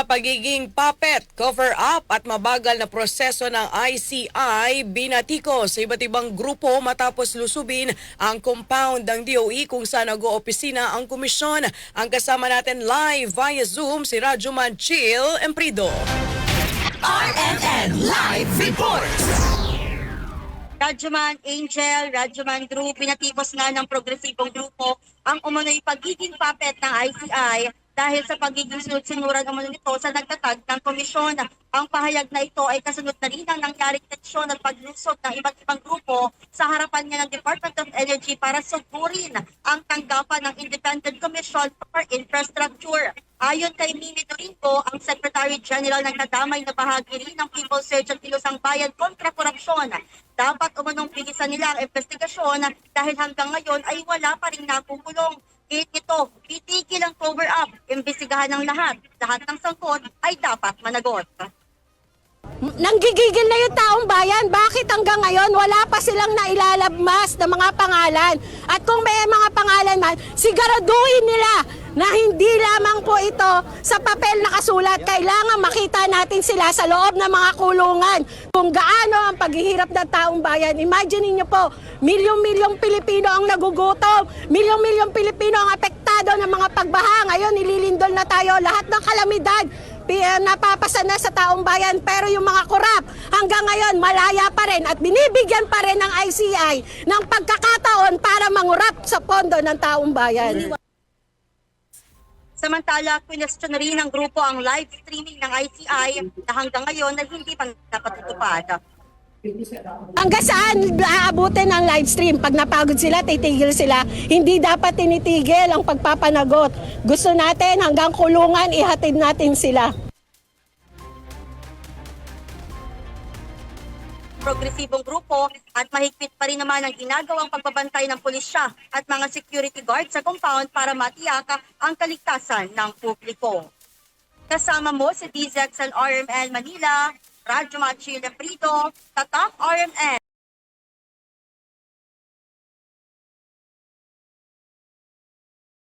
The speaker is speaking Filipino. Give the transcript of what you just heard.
sa pagiging puppet, cover-up at mabagal na proseso ng ICI, binatiko sa iba't ibang grupo matapos lusubin ang compound ng DOE kung saan nag-oopisina ang komisyon. Ang kasama natin live via Zoom si Rajuman Chill Emprido. RNN Live Reports! Radyoman Angel, Radyoman Group, pinatipos nga ng progresibong grupo ang umunoy pagiging puppet ng ICI dahil sa pagiging sunod-sinuran umano nito sa nagtatag ng komisyon. Ang pahayag na ito ay kasunod na rin ang nangyaring tensyon at paglusot ng iba't ibang grupo sa harapan nga ng Department of Energy para sugurin ang tanggapan ng Independent Commission for Infrastructure. Ayon kay Mimi Doringo, ang Secretary General ng kadamay na bahagi rin ng People's Search at Kilusang Bayan kontra korupsyon. Dapat umunong bilisan nila ang investigasyon dahil hanggang ngayon ay wala pa rin nakukulong. Ito, titigil ang cover-up, imbestigahan ng lahat. Lahat ng sangkot ay dapat managot. Nanggigigil na yung taong bayan. Bakit hanggang ngayon wala pa silang nailalabmas na mga pangalan? At kung may mga pangalan man, siguraduhin nila na hindi lamang po ito sa papel nakasulat. Kailangan makita natin sila sa loob ng mga kulungan. Kung gaano ang paghihirap ng taong bayan. Imagine niyo po, milyong-milyong Pilipino ang nagugutom. Milyong-milyong Pilipino ang apektado ng mga pagbaha. Ngayon, nililindol na tayo lahat ng kalamidad uh, napapasa na sa taong bayan pero yung mga korap hanggang ngayon malaya pa rin at binibigyan pa rin ng ICI ng pagkakataon para mangurap sa pondo ng taong bayan. Samantala, question rin ng grupo ang live streaming ng ICI na hanggang ngayon ay hindi pa napatutupad. Hanggang saan aabutin ang live stream? Pag napagod sila, titigil sila. Hindi dapat tinitigil ang pagpapanagot. Gusto natin hanggang kulungan, ihatid natin sila. Progresibong grupo at mahigpit pa rin naman ang ginagawang pagbabantay ng pulisya at mga security guard sa compound para matiyaka ang kaligtasan ng publiko. Kasama mo si DZXL RMN Manila, Radyo Machile Prito, Tatak RMN.